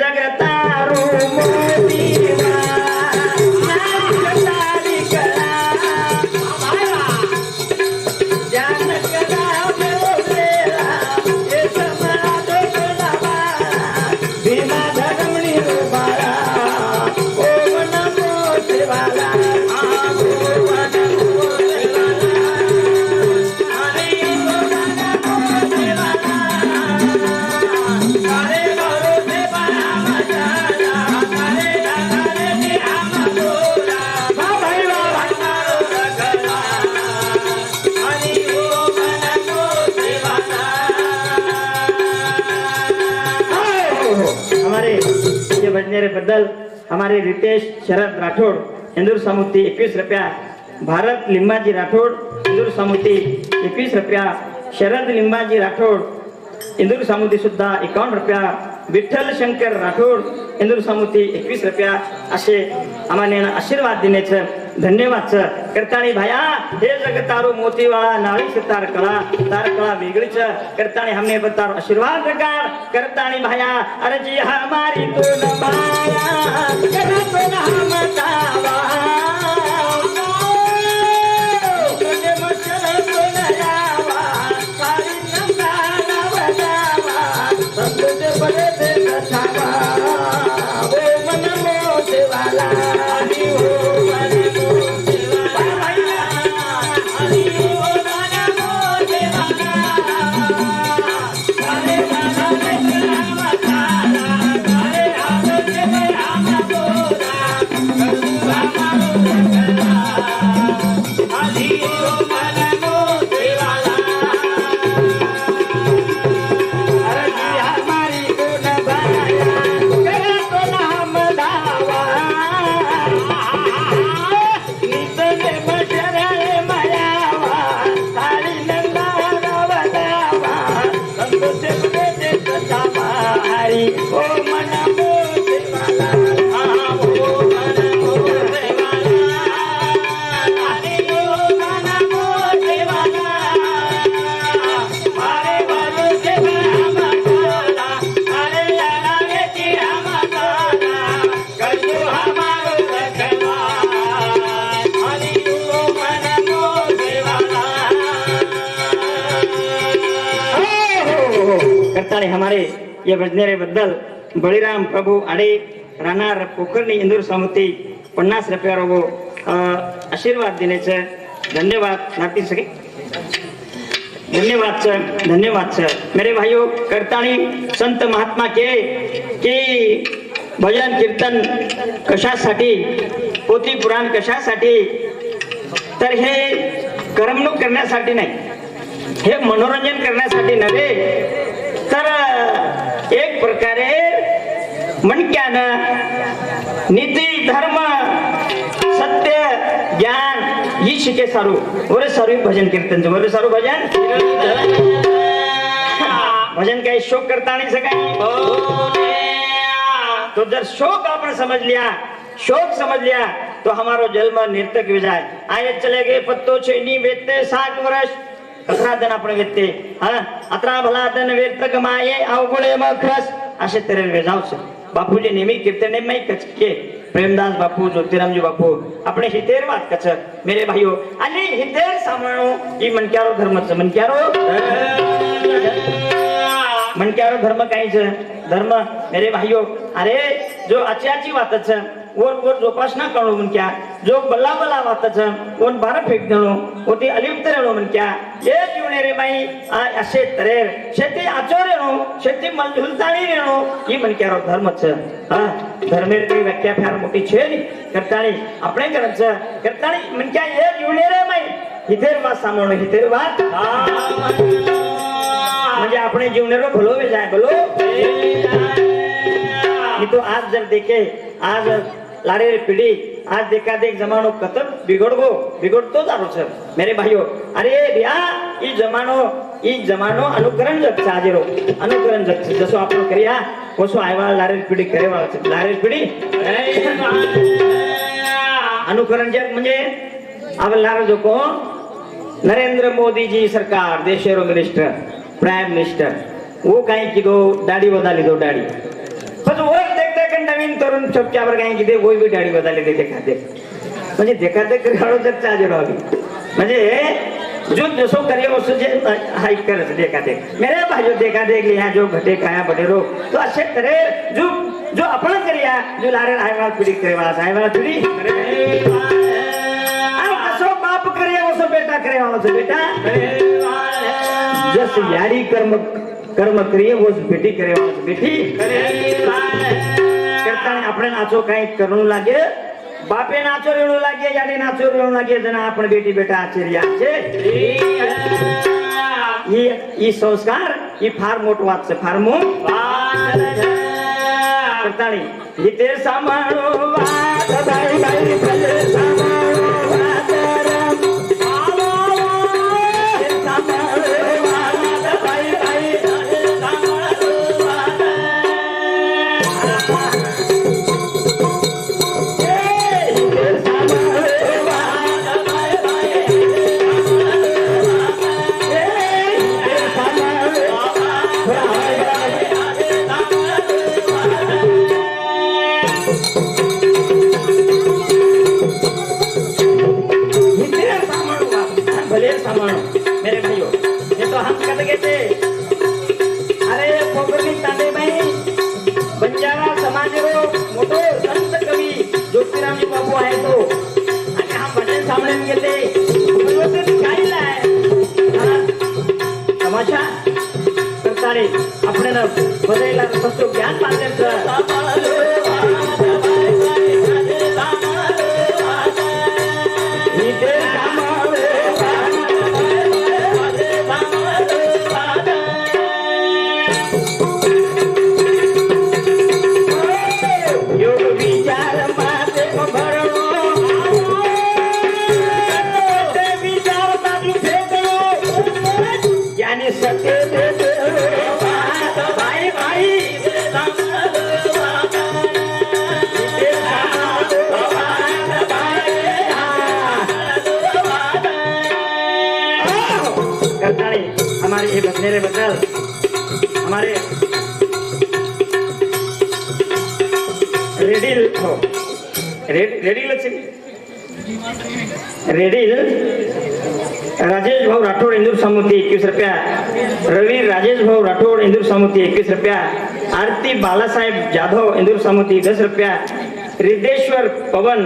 desagradaram o movimento. बदल हमारे रितेश शरद राठौड़ इंदूर समुती इक्कीस रुपया भारत लिंबाजी राठौड़ इंदूर समुती एकवीस रुपया शरद लिंबाजी राठौड़ इंदूर समुती सुद्धा एकावन्न रुपया विठ्ठल शंकर राठोड इंदूर समुती एकवीस रुपया असे आम्हाला आशीर्वाद देण्याचं धन्यवाद सर. करताणी भाया हे जगतारू मोतीवाळा नाळीच सितार कळा तार कळा वेगळीच करताणी हमने बतारो आशीर्वाद प्रकार करताणी भाया अरे जी हमारी तू न करत बड़े करताळे या ये बळीराम प्रभू आडे राहणार पोखरणी इंदूर समिती पन्नास रुपया वो आशीर्वाद देण्याचं धन्यवाद. नाती सगळे. धन्यवाद सर. धन्यवाद सर. मेरे भाइयों करताणी संत महात्मा के की भजन कीर्तन कशासाठी पोथी पुराण कशासाठी? तर हे करमणूक करण्यासाठी नाही. हे मनोरंजन करण्यासाठी नव्हे. तर एक प्रकारे मणक्यानं नीती धर्म सत्य ज्ञान ही शिके सारू वर सारू भजन कीर्तन वर सारू भजन भजन काही शोक करता नाही सकाळी तो जर शोक आपण समझ लिया शोक समझ लिया तो हमारो जन्म निर्थक हो जाए आए चले गए पत्तो छेनी वेते साठ वर्ष. कसादन आपण व्यक्ती हा? अत्रा भला दन वेद माये अवगुळे मखस खस असे तऱ्हे जाऊच बापूजी नेहमी कीर्तन में कचके प्रेमदास बापू ज्योतिरामजी बापू. अपने हितेर वाद कच मेरे भाइयों आणि हितेर सामानो ये मन क्यारो धर्म मनक्यारो धर्म काहीच? धर्म? मेरे भाइयों अरे जो अच्छी आची बात और जोपासना करणो मन जो बल्ला बल्ला वाच छन और बारा फेक देलो ओती अलिप्त रेलो मन हे ये जीवने रे बाई आ असे तरे शेती आचो नो शेती मल झुलताणी ही नो ये रो धर्म छ धर्मे रे व्याख्या फार मोठी छे करताळी करताणी આપણે કરમ છે ये जीवने रे बाई हितेर वा सामोनो हितेर वा म्हणजे आपणे जीवने रो भलो वे जाय भलो तो आज जर देखे आज लाड़े पीढ़ी आज देखा देख जमानो कतम बिगड़ गो बिगड़तो जा रहो मेरे भाइयों अरे भैया ई जमानो ई जमानो अनुकरण जग છે આજે રો अनुकरण जग છે जसो आपण કર્યા કોસો આવ્યા લારે पिढी करे वाला છે लारे पिढी अनुकरण जग म्हणजे आपण लारे जो को नरेंद्र मोदी जी सरकार देशेरो मिनिस्टर प्राइम मिनिस्टर वो काही की दो दाढी बदली दो दाढी पण ओळख करून चुपचाप काही दे गोई डाळी बदलले ते देखाते म्हणजे देखाते करो तर चाजे राहावी म्हणजे जो जसो करे उसो जे हाई करत देखा देख मेरे भाई देखा देख लिया जो घटे खाया बटे रो. तो अच्छे करे जो जो आपण करिया जो लारे हाय वाला पीडित करे वाला हाय वाला तुरी असो बाप करे उसो बेटा करे वाला बेटा. जस यारी कर्म कर्म करिए वो बेटी करे वाला बेटी करे કરતા આપણે નાચો કઈ કરવું લાગે. બાપે નાચો રેણું લાગે યારી નાચો રેણું લાગે જણા આપણે બેટી બેટા આચર્યા છે ઈ ઈ સંસ્કાર એ ફાર મોટો વાત છે ફાર મો કરતાણી સાંભળો. मोठे संत कवी ज्योतिरामजी बाबू आहे तो. आणि हा भजन सामळ्यात गेले भगवंताने गायलाय तमाशा करताळे आपल्याला बदलायला ज्ञान योग रेडील रेडील रेडिल राजेश भाऊ राठोड इंदूर सामुती एकवीस रुपया. रवी राजेश भाऊ राठोड इंदूर सामुती एकवीस रुपया. आरती बालासाहेब जाधव इंदूर सामुती दस रुपया. रिद्धेश्वर पवन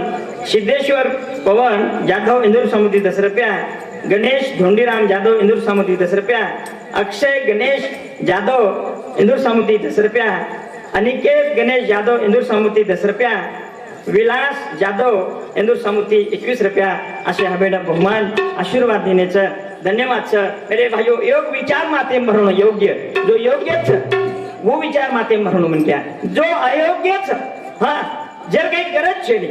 सिद्धेश्वर पवन जाधव इंदूर सामुती दस रुपया. गणेश धोंडीराम जाधव इंदूर सामुती दस रुपया. अक्षय गणेश जाधव इंदूर सामुती दस रुपया. अनिकेत गणेश जाधव इंदूर सामुती दस रुपया. विलास जाधव हिंदू समुती एकवीस रुपया. असे हवेला बहुमान. आशीर्वाद देण्याचं धन्यवाद सर अरे भाई योग विचार माते म्हणून योग्य. जो योग्यच वो विचार माते म्हणून म्हणत्या. जो अयोग्यच हा जर काही गरज छेडी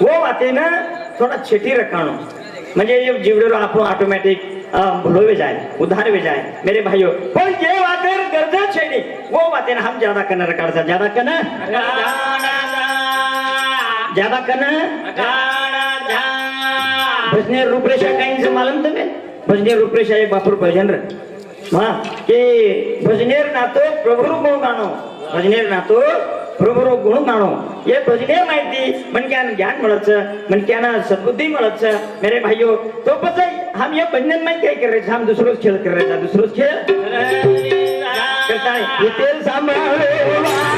वो वातेनं थोडा छेटी रखाणो म्हणजे जीवडेलो आपण ऑटोमॅटिक भुलोवे जाए उधार भी जाए मेरे भाइयों पर ये बातें गरज छेड़ी वो बातें हम ज्यादा करना रखा ज्यादा करना ज्यादा करना भजने रूपरेषा काहींच मालूम तुम्ही भजने रूपरेषा एक बापूर भजन र. हा की भजनेर नातो प्रभुर गुण गाणो भजनेर नातो प्रभुर गुण गाणो हे भजने माहिती मणक्यान ज्ञान मिळायचं मणक्यानं सद्बुद्धी मिळायचं मेरे भाइयों तो पच हम ये भजन माहिती काय करायचं हम दुसरोच खेळ करायचा दुसरोच खेळ. करताय. इथे सांभाळे.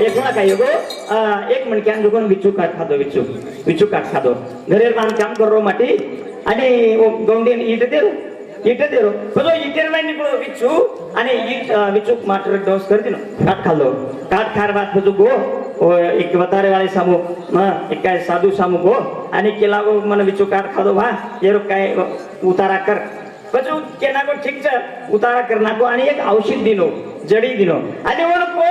भाइयो हो एक होना काही गो एक मणक्यान दुगण विचू काट खादो विचू विचू काट खादो घरेर बांध काम करो माटी. आणि ओ गौंडीन ईट देल इटे देरो. बजो इटेर में निकलो विचू आणि ईट विचूक मात्र डोस करती नो काट खालो काट खार बात बजो गो. ओ एक बतारे वाले सामू हाँ एक काय साधू सामू गो. आणि केला गो मन विचू काट बचून के को ठीक छे? उतारा करना को आणि एक औषध दिलो जडी दिलो. आणि को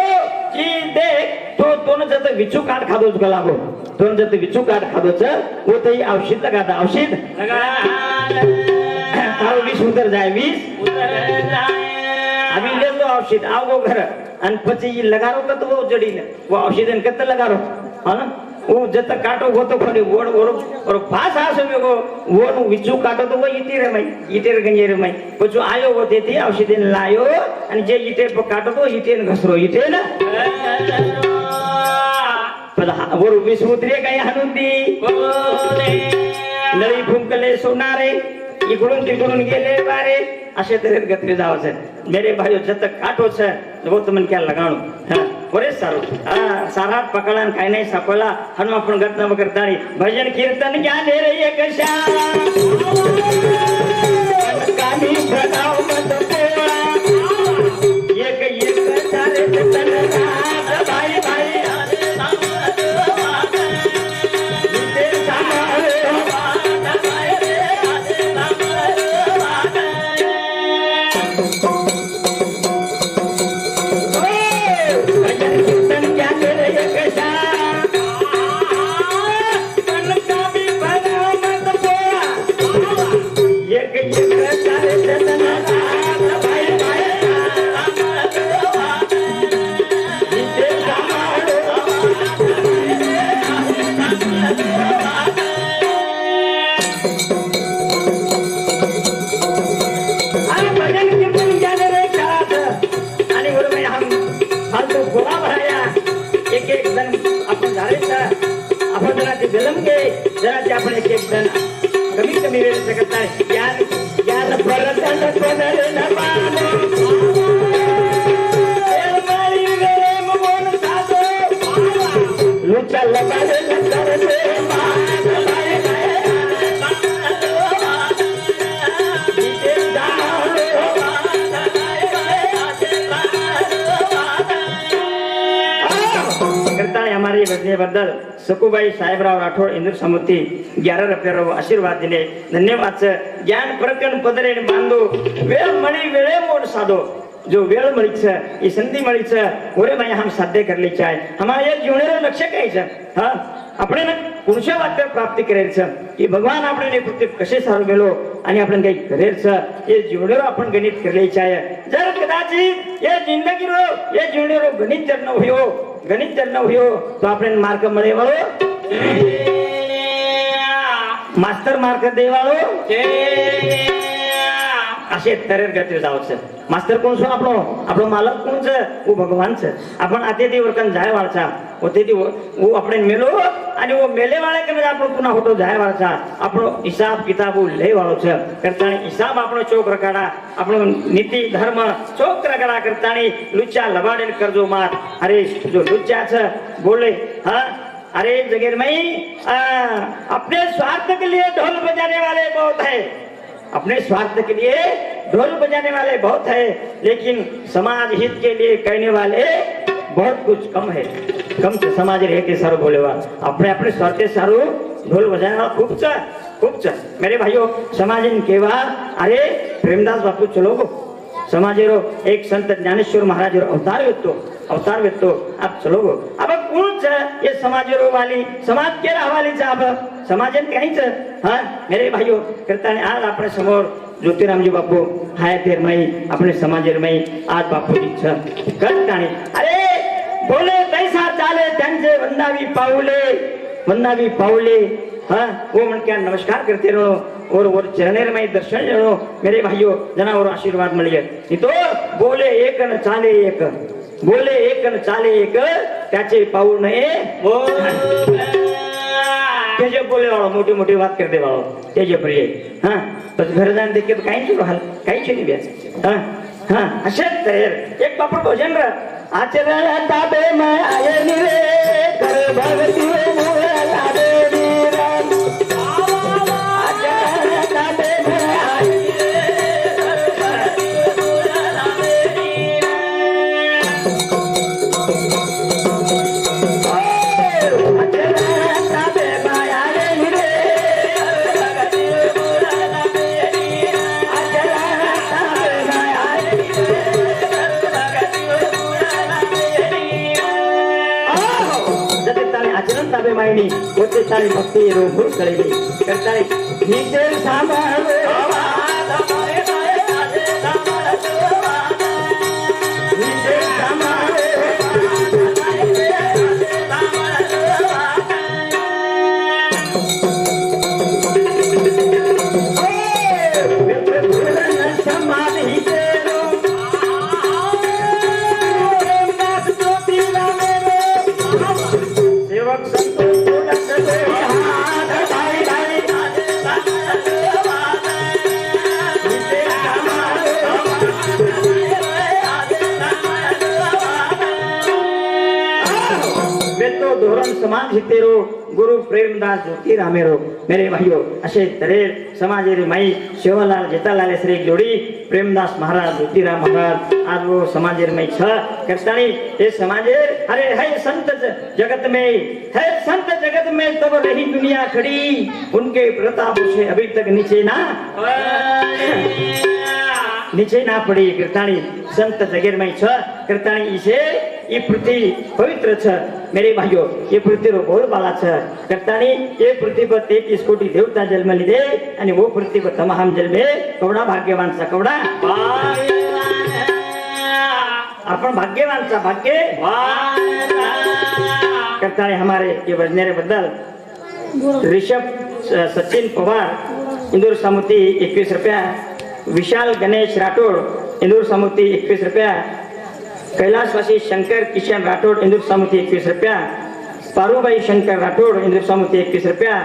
की देख तो दोन जत विचू काट खादो गला को दोन जत विचू काट खादोच वो तई औषध लगा दा औषध? लगा तारो वीस उतर जाय वीस? उतर अभी ले लो औषध आओ घर. घर आणि लगा लगारो कत वो जडी ने वो औषधन कत लगारो. हा ना? હા ને હું જત કાટો હોતો ખોડી ઓડ ઓરો ઓરો પાસ આસો મેગો ઓનું વિચુ કાટો તો વો ઈટી રમાય ઈટેર ગંજે રમાય પછી આયો હો તેથી ઔષધ ને લાયો અને જે ઈટે પર કાટો તો ઈટે ને ઘસરો ઈટે ને પેલા ઓર વિસ ઉતરે કઈ હનુંદી नळी फुंकले सोनारे इकडून तिकडून गेले वारे असे तऱ्हेत गत्री जावं मेरे भाई जत काटो છે वो તમને ક્યાં લગાણું હા બરે સારું હા સારા પકડા ને કાંઈ નહીં સાપડા હનુમા પણ ગત ન વગર તાળી ભજન કીર્તન ક્યાં લે રહી કશા કાની ભગાવ आणि घटनेबद्दल सकुबाई साहेबराव राठोड इंदूर समूर्ती ग्यारह रपेराव आशीर्वाद दिले. धन्यवाद ज्ञान प्रकरण पदरे बांधो. वेळ मणी वेळे मोड साधो. जो वेळ मळीच संधी मळीच ओरे भाई हम साध्य करली चाय हमारे जीवनेला लक्ष काय हा? આપણે પુરુષા વાક્ય પ્રાપ્તિ કરેલ છે એ ભગવાન આપણને કૃત્ય કશે સારું મેળવો અને આપણે કંઈક કરેલ છે એ જીવડેરો આપણે ગણિત કરેલી છે જર કદાચિત એ જિંદગીનો એ જીવડેરો ગણિત જર ન હોયો ગણિત જર ન હોયો તો આપણે માર્ગ મળે વાળો માસ્તર માર્ગ દેવાળો असे तरेर गती जावं છે માસ્તર કોણ છે આપણો આપણો માલક કોણ છે ઓ ભગવાન છે આપણ આતેથી વર્કન જાય વાળછા ઓતેથી ઓ આપણે મેલો અને ઓ મેલે વાળે કે આપણો પુના હોટો જાય વાળા છે આપણો હિસાબ કિતાબ લઈ વાળો છે કરતાની હિસાબ આપણો ચોક રખાડા આપણો નીતિ ધર્મ ચોક રખાડા કરતાની લુચ્ચા લવાડેલ કરજો માત અરે જો લુચ્ચા છે બોલે હા अरे जगीर मई अपने स्वार्थ के लिए ढोल बजाने वाले बहुत है अपने स्वार्थ के लिए ढोल बजाने वाले बहुत है लेकिन समाज हित के लिए कहने वाले बहुत कुछ कम है कम समाज रहे के सारो भोलेवा। अपने अपने स्वार्थे सारो ढोल बजाना खूब चल खूब चल मेरे भाइयों समाज इन केवा अरे प्रेमदास बापू चलो समाज रो एक संत ज्ञानेश्वर महाराज रो अवतार वेतो अवतार वेतो अब चलो अब कौन छ ये समाज रो वाली समाज के हवाले छ अब समाज इन कहीं छ हां? मेरे भाइयों करता ने आज अपने समोर ज्योतिराम जी बापू हाय देर मई अपने समाज रे में आज बापू जी छ कर अरे बोले त्यांचे वंदावी पाऊले वंदावी पाऊले. हा? हो वो मन क्या नमस्कार करते रो. और और चरणेर माई दर्शन जनो मेरे भाइयों जना और आशीर्वाद मिलिए नहीं तो बोले एक न चाले एक. बोले एक न चाले एक. त्याचे पाऊल नये. त्याचे बोले वाळो मोठी मोठी वाद करते वाळो त्याचे प्रिय हा? तर घर जाण देखील काहीच हाल काहीच नाही व्यास हा? शेतकरी एक बापू भोजन आचरण ताबे में आये निरे कर ಮಾಡಿ ಒಟ್ಟು ತಾಯಿ ಭಕ್ತಿಯ ರೂಪುಗಳಿವೆ ಕರ್ತಾರೆ ನಿಜ ಸಾಮಾನು हितेरो गुरु प्रेमदास ज्योती रामेरो मेरे भाइयो असे तरेर समाजेरी माई सेवालाल जेतालाल श्री जोडी प्रेमदास महाराज ज्योतिराम महाराज आज वो समाजेर छ कृष्णानी ए समाजेर अरे है संत जगत में है संत जगत में तब रही दुनिया खड़ी उनके प्रताप से अभी तक नीचे ना नीचे ना पड़ी कृताणी संत जगेरमै छ कृताणी इसे ये पृथ्वी पवित्र छ मेरे भाइयों ये पृथ्वी रो बोलबाला छ करतानी ये पृथ्वी पर तेतीस कोटी देवता जन्म लिदे आणि वो पृथ्वी पर तमाम जन्मे कवडा भाग्यवान सा कवडा आपण भाग्यवान सा भाग्य करतानी हमारे ये वजनेरे बद्दल ऋषभ सचिन पवार इंदूर समिती एकवीस रुपया विशाल गणेश राठोड इंदूर समिती एकवीस रुपया कैलासवासी शंकर किशन राठोड इंदूर सामुती एकवीस रुपया पारूबाई शंकर राठोड इंदूर सामुती एकवीस रुपया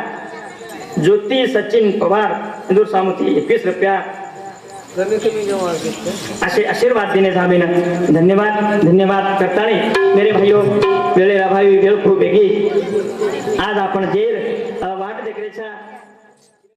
ज्योती सचिन पवार इंदूर सामुती एकवीस रुपया। असे आशीर्वाद देणे धामीनं धन्यवाद धन्यवाद करताळे मेरे भाइयों वेळेला भाई वेळ खूप वेगळी आज आपण जेल